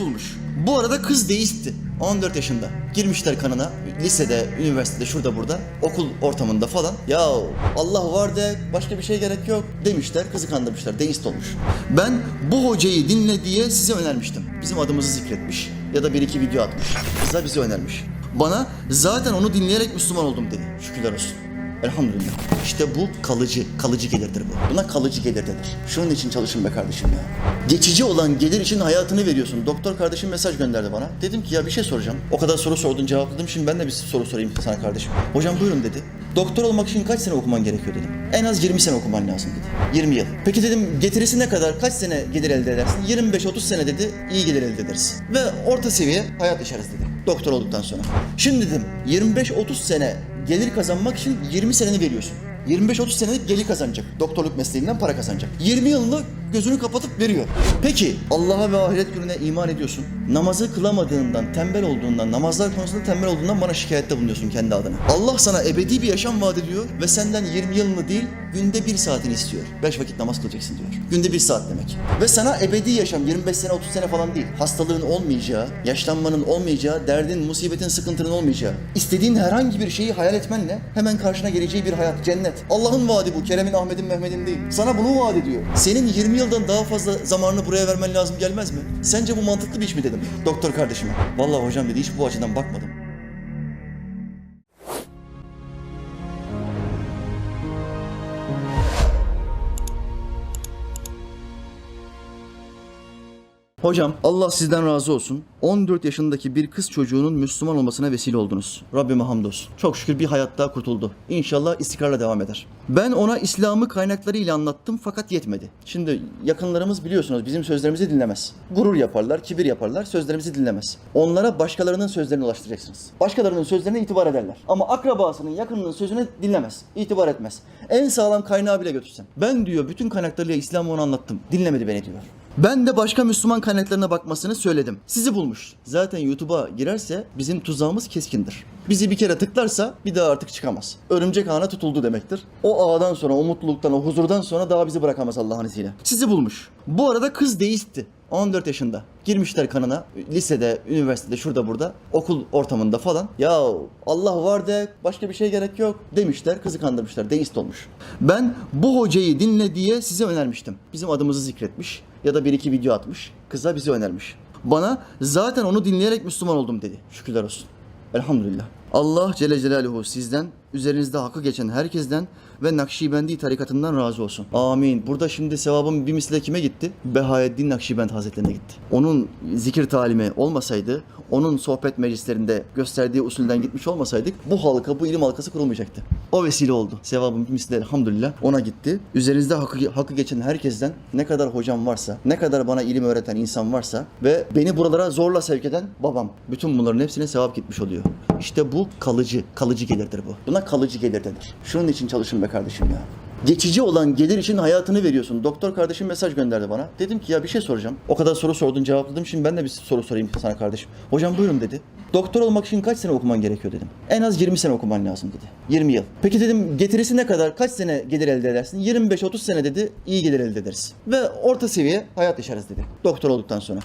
bulmuş. Bu arada kız deistti. 14 yaşında. Girmişler kanına. Lisede, üniversitede, şurada burada. Okul ortamında falan. Ya Allah var de başka bir şey gerek yok demişler. Kızı kandırmışlar. Deist olmuş. Ben bu hocayı dinle diye size önermiştim. Bizim adımızı zikretmiş. Ya da bir iki video atmış. Kıza bizi önermiş. Bana zaten onu dinleyerek Müslüman oldum dedi. Şükürler olsun. Elhamdülillah. İşte bu kalıcı, kalıcı gelirdir bu. Buna kalıcı gelir denir. Şunun için çalışın be kardeşim ya. Geçici olan gelir için hayatını veriyorsun. Doktor kardeşim mesaj gönderdi bana. Dedim ki ya bir şey soracağım. O kadar soru sordun cevapladım. Şimdi ben de bir soru sorayım sana kardeşim. Hocam buyurun dedi. Doktor olmak için kaç sene okuman gerekiyor dedim. En az 20 sene okuman lazım dedi. 20 yıl. Peki dedim getirisi ne kadar? Kaç sene gelir elde edersin? 25-30 sene dedi. iyi gelir elde ederiz. Ve orta seviye hayat yaşarız dedi. Doktor olduktan sonra. Şimdi dedim 25-30 sene gelir kazanmak için 20 seneni veriyorsun. 25-30 senelik gelir kazanacak. Doktorluk mesleğinden para kazanacak. 20 yılını gözünü kapatıp veriyor. Peki Allah'a ve ahiret gününe iman ediyorsun. Namazı kılamadığından, tembel olduğundan, namazlar konusunda tembel olduğundan bana şikayette bulunuyorsun kendi adına. Allah sana ebedi bir yaşam vaat ediyor ve senden 20 yılını değil, günde bir saatini istiyor. 5 vakit namaz kılacaksın diyor. Günde bir saat demek. Ve sana ebedi yaşam 25 sene 30 sene falan değil. Hastalığın olmayacağı, yaşlanmanın olmayacağı, derdin, musibetin, sıkıntının olmayacağı. istediğin herhangi bir şeyi hayal etmenle hemen karşına geleceği bir hayat, cennet. Allah'ın vaadi bu. Kerem'in, Ahmet'in, Mehmet'in değil. Sana bunu vaat ediyor. Senin 20 yıldan daha fazla zamanını buraya vermen lazım gelmez mi? Sence bu mantıklı bir iş mi dedim doktor kardeşime. Vallahi hocam dedi hiç bu açıdan bakmadım. Hocam Allah sizden razı olsun. 14 yaşındaki bir kız çocuğunun Müslüman olmasına vesile oldunuz. Rabbime hamdolsun. Çok şükür bir hayat daha kurtuldu. İnşallah istikrarla devam eder. Ben ona İslam'ı kaynaklarıyla anlattım fakat yetmedi. Şimdi yakınlarımız biliyorsunuz bizim sözlerimizi dinlemez. Gurur yaparlar, kibir yaparlar, sözlerimizi dinlemez. Onlara başkalarının sözlerini ulaştıracaksınız. Başkalarının sözlerine itibar ederler. Ama akrabasının, yakınının sözünü dinlemez, itibar etmez. En sağlam kaynağı bile götürsen. Ben diyor bütün kaynaklarıyla İslam'ı ona anlattım. Dinlemedi beni diyor. Ben de başka Müslüman kaynaklarına bakmasını söyledim. Sizi bulmuş. Zaten YouTube'a girerse bizim tuzağımız keskindir. Bizi bir kere tıklarsa bir daha artık çıkamaz. Örümcek ağına tutuldu demektir. O ağdan sonra, o mutluluktan, o huzurdan sonra daha bizi bırakamaz Allah'ın izniyle. Sizi bulmuş. Bu arada kız deistti. 14 yaşında. Girmişler kanına. Lisede, üniversitede, şurada burada. Okul ortamında falan. Ya Allah var de başka bir şey gerek yok demişler. Kızı kandırmışlar. Deist olmuş. Ben bu hocayı dinle diye size önermiştim. Bizim adımızı zikretmiş. Ya da bir iki video atmış. Kıza bizi önermiş. Bana zaten onu dinleyerek Müslüman oldum dedi. Şükürler olsun. Elhamdülillah. Allah Celle Celaluhu sizden, üzerinizde hakkı geçen herkesten ve Nakşibendi tarikatından razı olsun. Amin. Burada şimdi sevabın bir misli kime gitti? Behaeddin Nakşibend Hazretlerine gitti. Onun zikir talimi olmasaydı, onun sohbet meclislerinde gösterdiği usulden gitmiş olmasaydık bu halka, bu ilim halkası kurulmayacaktı. O vesile oldu. Sevabın bir misli elhamdülillah ona gitti. Üzerinizde hakkı, hakkı geçen herkesten ne kadar hocam varsa, ne kadar bana ilim öğreten insan varsa ve beni buralara zorla sevk eden babam. Bütün bunların hepsine sevap gitmiş oluyor. İşte bu kalıcı, kalıcı gelirdir bu. Buna kalıcı gelir denir. Şunun için çalışın be kardeşim ya. Geçici olan gelir için hayatını veriyorsun. Doktor kardeşim mesaj gönderdi bana. Dedim ki ya bir şey soracağım. O kadar soru sordun cevapladım. Şimdi ben de bir soru sorayım sana kardeşim. Hocam buyurun dedi. Doktor olmak için kaç sene okuman gerekiyor dedim. En az 20 sene okuman lazım dedi. 20 yıl. Peki dedim getirisi ne kadar? Kaç sene gelir elde edersin? 25-30 sene dedi. iyi gelir elde ederiz. Ve orta seviye hayat yaşarız dedi. Doktor olduktan sonra.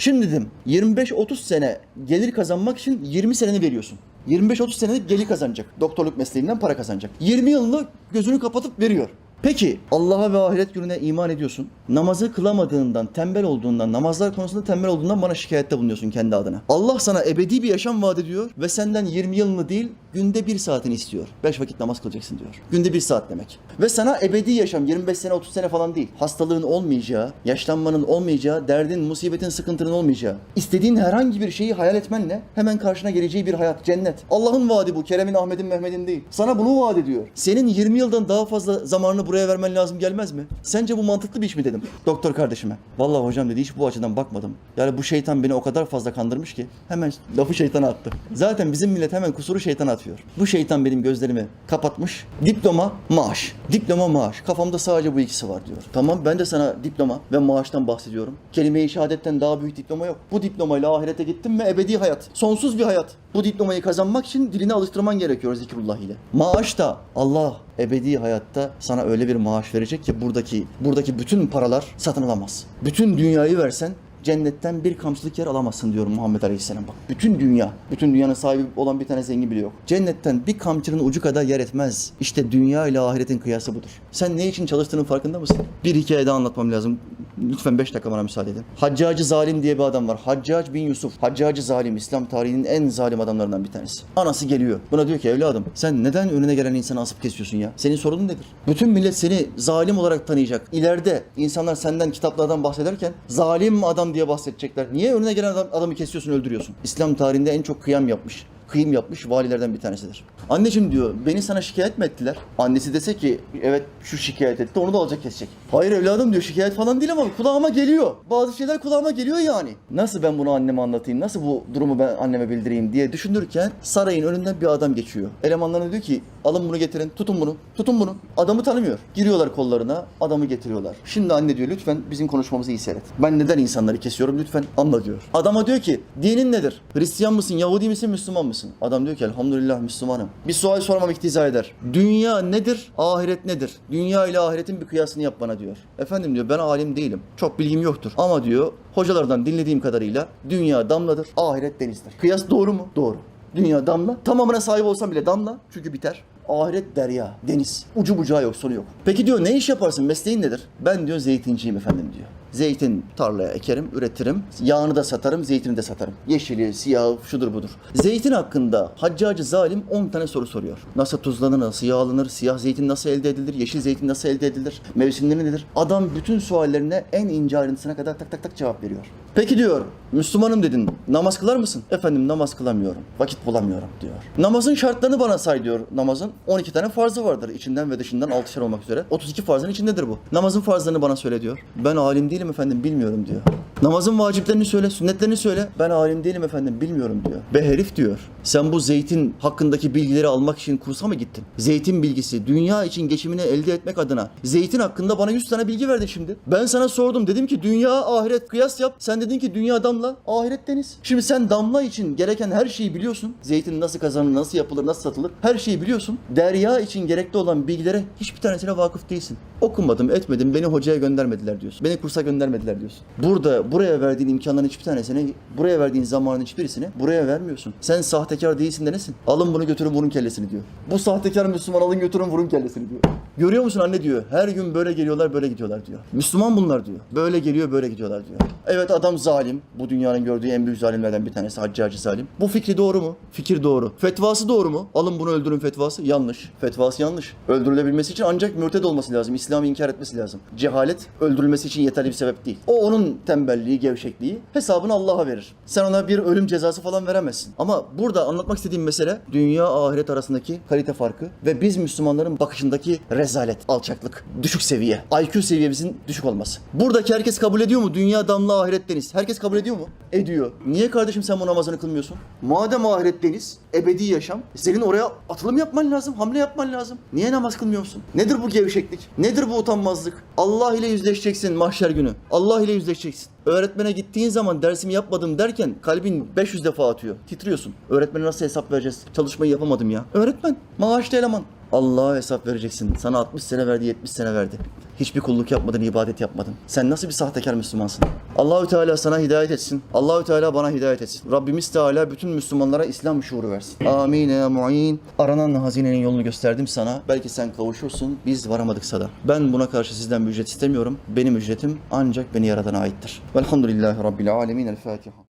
Şimdi dedim 25-30 sene gelir kazanmak için 20 seneni veriyorsun. 25-30 senelik gelir kazanacak. Doktorluk mesleğinden para kazanacak. 20 yılını gözünü kapatıp veriyor. Peki Allah'a ve ahiret gününe iman ediyorsun. Namazı kılamadığından, tembel olduğundan, namazlar konusunda tembel olduğundan bana şikayette bulunuyorsun kendi adına. Allah sana ebedi bir yaşam vaat ediyor ve senden 20 yılını değil, günde bir saatini istiyor. 5 vakit namaz kılacaksın diyor. Günde bir saat demek. Ve sana ebedi yaşam 25 sene 30 sene falan değil. Hastalığın olmayacağı, yaşlanmanın olmayacağı, derdin, musibetin, sıkıntının olmayacağı. istediğin herhangi bir şeyi hayal etmenle hemen karşına geleceği bir hayat, cennet. Allah'ın vaadi bu. Kerem'in, Ahmet'in, Mehmet'in değil. Sana bunu vaat ediyor. Senin 20 yıldan daha fazla zamanını buraya vermen lazım gelmez mi? Sence bu mantıklı bir iş mi dedim doktor kardeşime. Vallahi hocam dedi hiç bu açıdan bakmadım. Yani bu şeytan beni o kadar fazla kandırmış ki hemen lafı şeytana attı. Zaten bizim millet hemen kusuru şeytana atıyor. Bu şeytan benim gözlerimi kapatmış. Diploma, maaş. Diploma, maaş. Kafamda sadece bu ikisi var diyor. Tamam ben de sana diploma ve maaştan bahsediyorum. Kelime-i şehadetten daha büyük diploma yok. Bu diplomayla ahirete gittim ve ebedi hayat. Sonsuz bir hayat. Bu diplomayı kazanmak için dilini alıştırman gerekiyor zikrullah ile. Maaş da Allah ebedi hayatta sana öyle bir maaş verecek ki buradaki buradaki bütün paralar satın alamaz. Bütün dünyayı versen cennetten bir kamçılık yer alamazsın diyor Muhammed Aleyhisselam. Bak bütün dünya, bütün dünyanın sahibi olan bir tane zengin bile yok. Cennetten bir kamçının ucu kadar yer etmez. İşte dünya ile ahiretin kıyası budur. Sen ne için çalıştığının farkında mısın? Bir hikaye daha anlatmam lazım. Lütfen 5 dakika bana müsaade edin. Haccacı Zalim diye bir adam var. Haccac bin Yusuf. Haccacı Zalim İslam tarihinin en zalim adamlarından bir tanesi. Anası geliyor. Buna diyor ki evladım sen neden önüne gelen insanı asıp kesiyorsun ya? Senin sorunun nedir? Bütün millet seni zalim olarak tanıyacak. İleride insanlar senden kitaplardan bahsederken zalim adam diye bahsedecekler. Niye önüne gelen adam, adamı kesiyorsun, öldürüyorsun? İslam tarihinde en çok kıyam yapmış kıyım yapmış valilerden bir tanesidir. Anneciğim diyor beni sana şikayet mi ettiler? Annesi dese ki evet şu şikayet etti onu da alacak kesecek. Hayır evladım diyor şikayet falan değil ama kulağıma geliyor. Bazı şeyler kulağıma geliyor yani. Nasıl ben bunu anneme anlatayım? Nasıl bu durumu ben anneme bildireyim diye düşünürken sarayın önünden bir adam geçiyor. Elemanlarına diyor ki alın bunu getirin tutun bunu tutun bunu. Adamı tanımıyor. Giriyorlar kollarına adamı getiriyorlar. Şimdi anne diyor lütfen bizim konuşmamızı iyi seyret. Ben neden insanları kesiyorum lütfen anla diyor. Adama diyor ki dinin nedir? Hristiyan mısın, Yahudi misin, Müslüman mısın? Adam diyor ki elhamdülillah Müslümanım. Bir sual sormam iktiza eder. Dünya nedir? Ahiret nedir? Dünya ile ahiretin bir kıyasını yap bana diyor. Efendim diyor ben alim değilim. Çok bilgim yoktur. Ama diyor hocalardan dinlediğim kadarıyla dünya damladır, ahiret denizdir. Kıyas doğru mu? Doğru. Dünya damla. Tamamına sahip olsam bile damla. Çünkü biter. Ahiret derya, deniz. Ucu bucağı yok, sonu yok. Peki diyor ne iş yaparsın? Mesleğin nedir? Ben diyor zeytinciyim efendim diyor. Zeytin tarlaya ekerim, üretirim. Yağını da satarım, zeytini de satarım. Yeşili, siyahı, şudur budur. Zeytin hakkında Haccacı Zalim 10 tane soru soruyor. Nasıl tuzlanır, nasıl yağlanır, siyah zeytin nasıl elde edilir, yeşil zeytin nasıl elde edilir, mevsimleri nedir? Adam bütün suallerine en ince ayrıntısına kadar tak tak tak cevap veriyor. Peki diyor, Müslümanım dedin, namaz kılar mısın? Efendim namaz kılamıyorum, vakit bulamıyorum diyor. Namazın şartlarını bana say diyor namazın. 12 tane farzı vardır içinden ve dışından 6'şer olmak üzere. 32 farzın içindedir bu. Namazın farzlarını bana söyle diyor. Ben alim değilim efendim bilmiyorum diyor. Namazın vaciplerini söyle, sünnetlerini söyle. Ben alim değilim efendim bilmiyorum diyor. Be herif diyor. Sen bu zeytin hakkındaki bilgileri almak için kursa mı gittin? Zeytin bilgisi, dünya için geçimini elde etmek adına. Zeytin hakkında bana 100 tane bilgi verdin şimdi. Ben sana sordum dedim ki dünya ahiret kıyas yap. Sen dedin ki dünya damla, ahiret deniz. Şimdi sen damla için gereken her şeyi biliyorsun. Zeytin nasıl kazanılır, nasıl yapılır, nasıl satılır her şeyi biliyorsun. Derya için gerekli olan bilgilere hiçbir tanesine vakıf değilsin. Okumadım, etmedim, beni hocaya göndermediler diyorsun. Beni kursa göndermediler diyorsun. Burada buraya verdiğin imkanların hiçbir tanesini, buraya verdiğin zamanın hiçbirisini buraya vermiyorsun. Sen sahtekar değilsin de nesin? Alın bunu götürün vurun kellesini diyor. Bu sahtekar Müslüman alın götürün vurun kellesini diyor. Görüyor musun anne diyor. Her gün böyle geliyorlar böyle gidiyorlar diyor. Müslüman bunlar diyor. Böyle geliyor böyle gidiyorlar diyor. Evet adam zalim. Bu dünyanın gördüğü en büyük zalimlerden bir tanesi Haccacı zalim. Bu fikri doğru mu? Fikir doğru. Fetvası doğru mu? Alın bunu öldürün fetvası. Yanlış. Fetvası yanlış. Öldürülebilmesi için ancak mürted olması lazım. İslam'ı inkar etmesi lazım. Cehalet öldürülmesi için yeterli bir sebep değil. O onun tembelliği, gevşekliği. Hesabını Allah'a verir. Sen ona bir ölüm cezası falan veremezsin. Ama burada anlatmak istediğim mesele dünya ahiret arasındaki kalite farkı ve biz Müslümanların bakışındaki rezalet, alçaklık, düşük seviye. IQ seviyemizin düşük olması. Buradaki herkes kabul ediyor mu? Dünya damla ahiret deniz. Herkes kabul ediyor mu? Ediyor. Niye kardeşim sen bu namazını kılmıyorsun? Madem ahiret deniz, ebedi yaşam, senin oraya atılım yapman lazım, hamle yapman lazım. Niye namaz kılmıyorsun? Nedir bu gevşeklik? Nedir bu utanmazlık? Allah ile yüzleşeceksin mahşer günü. Allah ile yüzleşeceksin. Öğretmene gittiğin zaman dersimi yapmadım derken kalbin 500 defa atıyor. Titriyorsun. Öğretmene nasıl hesap vereceğiz? Çalışmayı yapamadım ya. Öğretmen, maaşlı eleman. Allah'a hesap vereceksin. Sana 60 sene verdi, 70 sene verdi. Hiçbir kulluk yapmadın, ibadet yapmadın. Sen nasıl bir sahtekar Müslümansın? Allahü Teala sana hidayet etsin. Allahü Teala bana hidayet etsin. Rabbimiz Teala bütün Müslümanlara İslam şuuru versin. Amin ya muin. Aranan hazinenin yolunu gösterdim sana. Belki sen kavuşursun. Biz varamadıksa da. Ben buna karşı sizden bir ücret istemiyorum. Benim ücretim ancak beni yaradana aittir. Velhamdülillahi Rabbil alemin. El Fatiha.